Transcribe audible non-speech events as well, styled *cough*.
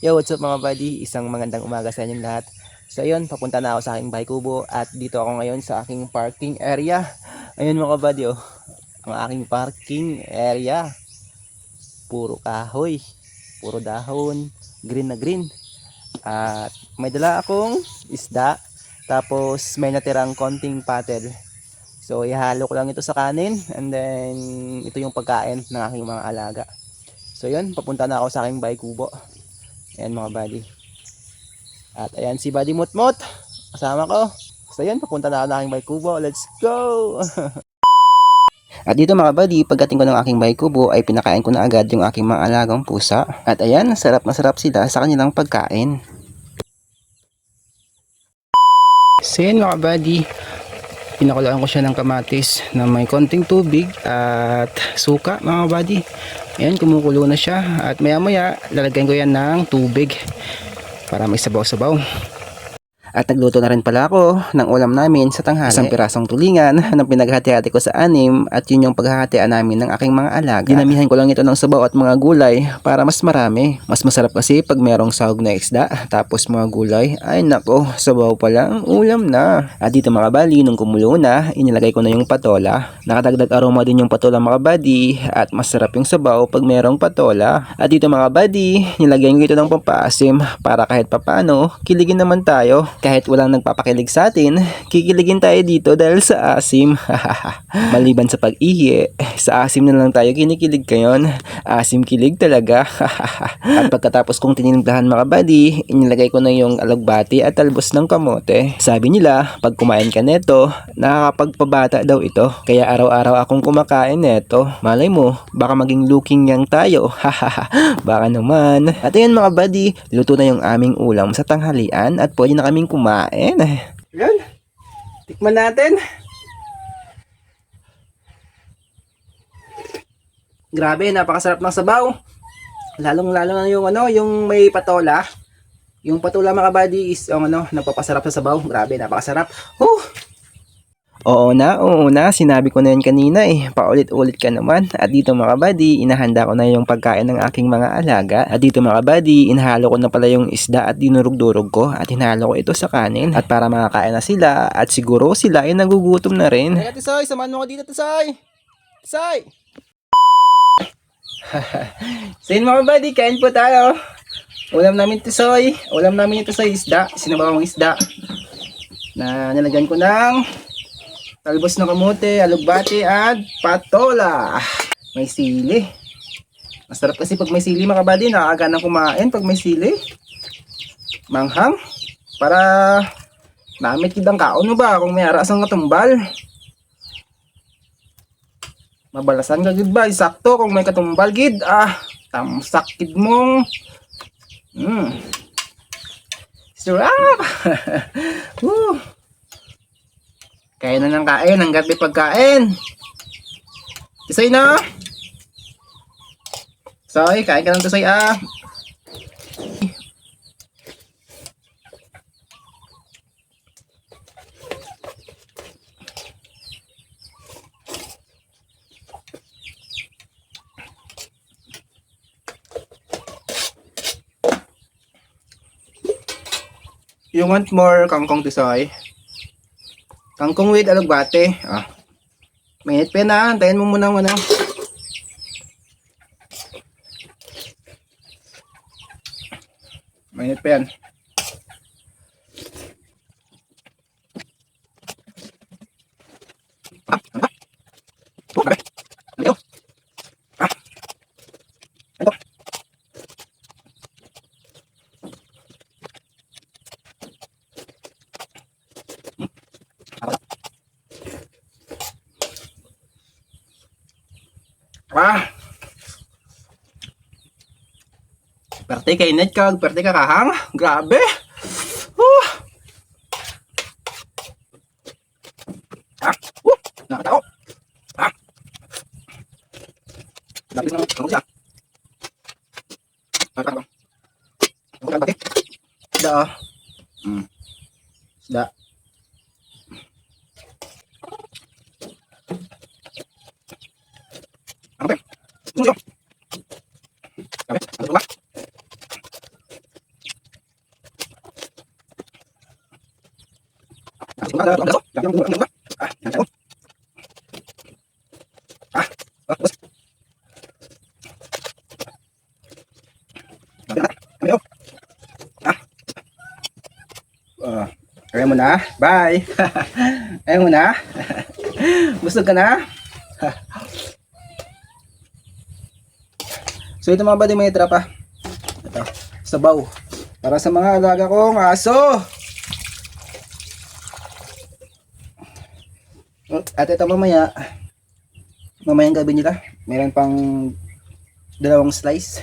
Yo, what's up mga buddy? Isang magandang umaga sa inyong lahat. So ayun, papunta na ako sa aking bahay kubo at dito ako ngayon sa aking parking area. Ayun mga buddy oh, ang aking parking area. Puro kahoy, puro dahon, green na green. At may dala akong isda, tapos may natirang konting patel. So ihalo ko lang ito sa kanin and then ito yung pagkain ng aking mga alaga. So yun, papunta na ako sa aking bahay kubo. Ayan mga buddy. At ayan si Buddy Mutmut. Kasama ko. So ayan, papunta na ako ng aking bahay kubo. Let's go! *laughs* At dito mga buddy, pagdating ko ng aking bahay kubo ay pinakain ko na agad yung aking mga alagang pusa. At ayan, sarap na sarap sila sa kanilang pagkain. So yun mga buddy, pinakulaan ko siya ng kamatis na may konting tubig at suka mga buddy. Ayan, kumukulo na siya at maya maya lalagyan ko yan ng tubig para may sabaw-sabaw. At nagluto na rin pala ako ng ulam namin sa tanghali. Isang pirasong tulingan na pinaghati-hati ko sa anim at yun yung paghahatian namin ng aking mga alaga. Dinamihan ko lang ito ng sabaw at mga gulay para mas marami. Mas masarap kasi pag merong sahog na isda tapos mga gulay. Ay nako, sabaw pa lang, ulam na. At dito mga bali, nung kumulo na, inilagay ko na yung patola. Nakadagdag aroma din yung patola mga badi at masarap yung sabaw pag merong patola. At dito mga badi, nilagyan ko ito ng pampaasim para kahit papano, kiligin naman tayo. Kahit walang nagpapakilig sa atin, kikiligin tayo dito dahil sa asim. *laughs* Maliban sa pag-ihi, sa asim na lang tayo kinikilig kayon. Asim kilig talaga. *laughs* at pagkatapos kong tinimplahan mga buddy, inilagay ko na yung alagbati at talbos ng kamote. Sabi nila, pag kumain ka neto, nakakapagpabata daw ito. Kaya araw-araw akong kumakain neto. Malay mo, baka maging looking yang tayo. *laughs* baka naman. At ayan mga buddy, luto na yung aming ulam sa tanghalian at pwede na kaming kumain. Yan. Tikman natin. Grabe, napakasarap ng sabaw. Lalong lalo na yung ano, yung may patola. Yung patola mga buddy is yung ano, napapasarap sa sabaw. Grabe, napakasarap. Oh! Oo na, oo na. Sinabi ko na yun kanina eh. Paulit-ulit ka naman. At dito mga buddy, inahanda ko na yung pagkain ng aking mga alaga. At dito mga buddy, inahalo ko na pala yung isda at dinurog-durog ko. At hinalo ko ito sa kanin. At para makakain na sila. At siguro sila ay nagugutom na rin. Hey, Tisoy, samahan mo ko dito, Tisoy. Tisoy! *laughs* so yun mga buddy, kain po tayo. Ulam namin Tisoy. Ulam namin ito sa isda. Sinabawang isda. Na nilagyan ko ng talbos ng kamote, alugbati, at patola. May sili. Masarap kasi pag may sili mga buddy, nakakagana kumain pag may sili. Manghang. Para namit kidang kaon mo ba kung may aras ang katumbal. Mabalasan ka gid ba? Sakto kung may katumbal gid. Ah, tamsak kid mong. Mm. Sarap! *laughs* Woo! Kain na ng kain, hanggat may pagkain. Tisoy na. Soy, kain ka ng tisoy ah. You want more kangkong tisoy? Kangkong with alugbate. Ah. Mainit pa na. Antayin mo muna ano. Mainit pa yan. Ah, ano ba? Oh, grabe. Ano ito? Ah. Ano ito? Ah. Perte kay net kag, perte ka kahang. Grabe. Uh. Ah. Uh. Nakatao. Ah. Lapis na ano siya. Ah, ano? Ano ba? Da. Ano ba? Ano ba? Ano ba? Ayan mo na. Bye. Ayan mo na. Busog ka na. So ito mga buddy mga trapa. Ito, sabaw. Para sa mga alaga kong aso! At ito mamaya, mamayang gabi nila, meron pang dalawang slice.